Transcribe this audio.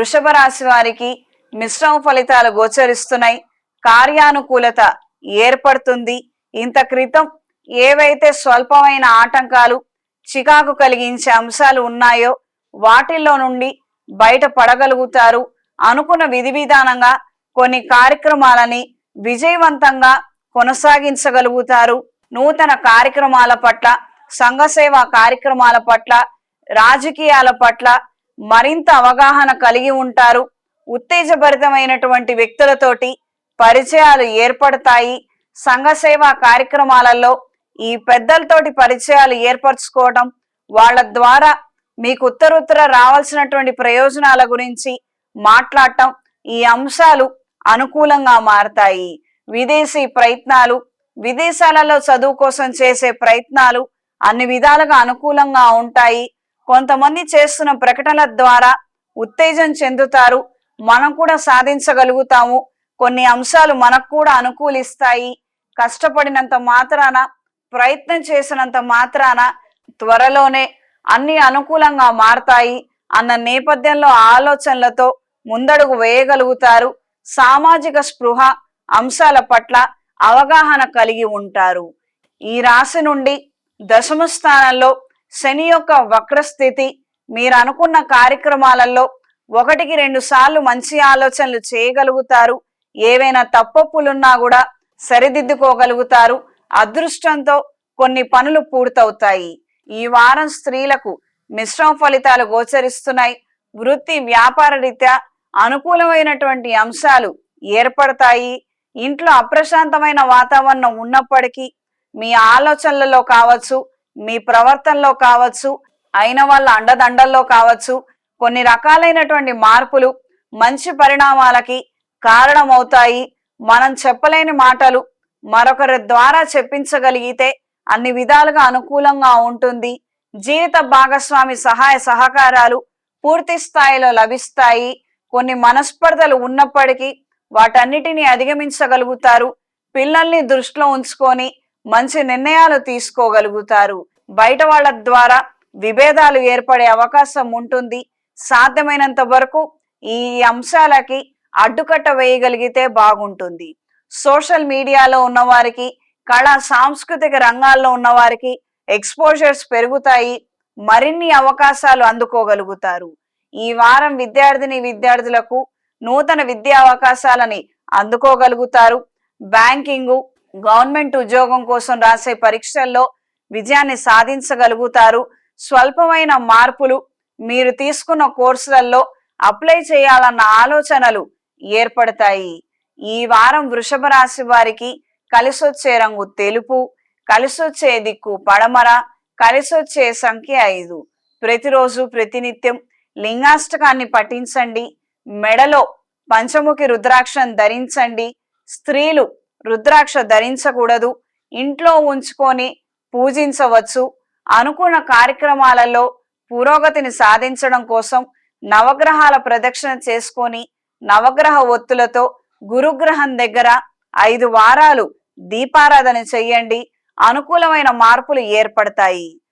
వృషభ రాశి వారికి మిశ్రమ ఫలితాలు గోచరిస్తున్నాయి. కార్యానుకూలత ఏర్పడుతుంది. ఇంత క్రితం ఏవైతే స్వల్పమైన ఆటంకాలు చికాకు కలిగించే అంశాలు ఉన్నాయో వాటిల్లో నుండి బయట పడగలుగుతారు అనుకున్న విధి విధానంగా కొన్ని కార్యక్రమాలని విజయవంతంగా కొనసాగించగలుగుతారు. నూతన కార్యక్రమాల పట్ల సంఘసేవా కార్యక్రమాల పట్ల రాజకీయాల పట్ల మరింత అవగాహన కలిగి ఉంటారు. ఉత్తేజభరితమైనటువంటి వ్యక్తులతోటి పరిచయాలు ఏర్పడతాయి. సంఘ సేవా కార్యక్రమాలలో ఈ పెద్దలతోటి పరిచయాలు ఏర్పరచుకోవడం వాళ్ళ ద్వారా మీకు ఉత్తరుత్తర రావాల్సినటువంటి ప్రయోజనాల గురించి మాట్లాడటం ఈ అంశాలు అనుకూలంగా మారతాయి. విదేశీ ప్రయత్నాలు విదేశాలలో చదువు కోసం చేసే ప్రయత్నాలు అన్ని విధాలుగా అనుకూలంగా ఉంటాయి. కొంతమంది చేస్తున్న ప్రకటనల ద్వారా ఉత్తేజం చెందుతారు. మనం కూడా సాధించగలుగుతాము. కొన్ని అంశాలు మనకు కూడా అనుకూలిస్తాయి. కష్టపడినంత మాత్రాన ప్రయత్నం చేసినంత మాత్రాన త్వరలోనే అన్ని అనుకూలంగా మారతాయి అన్న నేపథ్యంలో ఆలోచనలతో ముందడుగు వేయగలుగుతారు. సామాజిక స్పృహ అంశాల పట్ల అవగాహన కలిగి ఉంటారు. ఈ రాశి నుండి దశమ స్థానంలో శని యొక్క వక్రస్థితి మీరు అనుకున్న కార్యక్రమాలలో ఒకటికి రెండు సార్లు మంచి ఆలోచనలు చేయగలుగుతారు. ఏవైనా తప్పప్పులున్నా కూడా సరిదిద్దుకోగలుగుతారు. అదృష్టంతో కొన్ని పనులు పూర్తవుతాయి. ఈ వారం స్త్రీలకు మిశ్రమ ఫలితాలు గోచరిస్తున్నాయి. వృత్తి వ్యాపార రీత్యా అనుకూలమైనటువంటి అంశాలు ఏర్పడతాయి. ఇంట్లో అప్రశాంతమైన వాతావరణం ఉన్నప్పటికీ మీ ఆలోచనలలో కావచ్చు మీ ప్రవర్తనలో కావచ్చు అయిన వాళ్ళ అండదండల్లో కావచ్చు కొన్ని రకాలైనటువంటి మార్పులు మంచి పరిణామాలకి కారణమవుతాయి. మనం చెప్పలేని మాటలు మరొకరి ద్వారా చెప్పించగలిగితే అన్ని విధాలుగా అనుకూలంగా ఉంటుంది. జీవిత భాగస్వామి సహాయ సహకారాలు పూర్తి స్థాయిలో లభిస్తాయి. కొన్ని మనస్పర్ధలు ఉన్నప్పటికీ వాటన్నిటిని అధిగమించగలుగుతారు. పిల్లల్ని దృష్టిలో ఉంచుకొని మంచి నిర్ణయాలు తీసుకోగలుగుతారు. బయట వాళ్ళ ద్వారా విభేదాలు ఏర్పడే అవకాశం ఉంటుంది. సాధ్యమైనంత వరకు ఈ అంశాలకి అడ్డుకట్ట వేయగలిగితే బాగుంటుంది. సోషల్ మీడియాలో ఉన్నవారికి కళా సాంస్కృతిక రంగాల్లో ఉన్నవారికి ఎక్స్పోజర్స్ పెరుగుతాయి. మరిన్ని అవకాశాలు అందుకోగలుగుతారు. ఈ వారం విద్యార్థిని విద్యార్థులకు నూతన విద్యా అవకాశాలని అందుకోగలుగుతారు. బ్యాంకింగు గవర్నమెంట్ ఉద్యోగం కోసం రాసే పరీక్షల్లో విజయాన్ని సాధించగలుగుతారు. స్వల్పమైన మార్పులు మీరు తీసుకున్న కోర్సులలో అప్లై చేయాలన్న ఆలోచనలు ఏర్పడతాయి. ఈ వారం వృషభ రాశి వారికి కలిసొచ్చే రంగు తెలుపు కలిసొచ్చే దిక్కు పడమర కలిసొచ్చే సంఖ్య ఐదు. ప్రతిరోజు ప్రతినిత్యం లింగాష్టకాన్ని పఠించండి. మెడలో పంచముఖి రుద్రాక్షను ధరించండి. స్త్రీలు రుద్రాక్ష ధరించకూడదు ఇంట్లో ఉంచుకొని పూజించవచ్చు. అనుకున్న కార్యక్రమాలలో పురోగతిని సాధించడం కోసం నవగ్రహాల ప్రదక్షిణ చేసుకొని నవగ్రహ ఒత్తులతో గురుగ్రహం దగ్గర ఐదు వారాలు దీపారాధన చెయ్యండి అనుకూలమైన మార్పులు ఏర్పడతాయి.